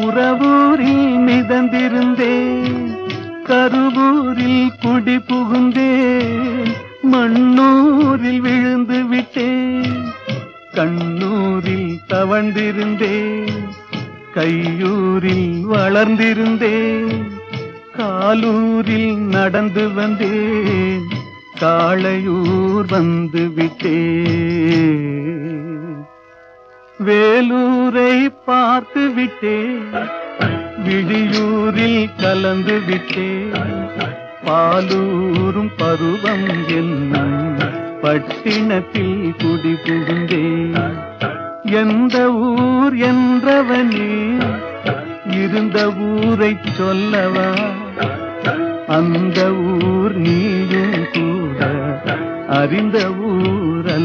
உறவூரில் மிதந்திருந்தேன் கருவூரில் குடி புகுந்தேன் மண்ணூரில் விழுந்து விட்டேன் கண்ணூரில் தவழ்ந்திருந்தேன் கையூரில் வளர்ந்திருந்தேன் காலூரில் நடந்து வந்தேன் காளையூர் வந்து விட்டேன். வேலூரை பார்த்து விட்டேன். விழியூரில் கலந்து விட்டேன். பாலூரும் பருவம் என்னும் பட்டினத்தில் குடி புகுந்தேன். எந்த ஊர் என்றவனே இருந்த ஊரை சொல்லவா? அந்த ஊர் நீயும் கூட அறிந்த ஊர் அல்லவா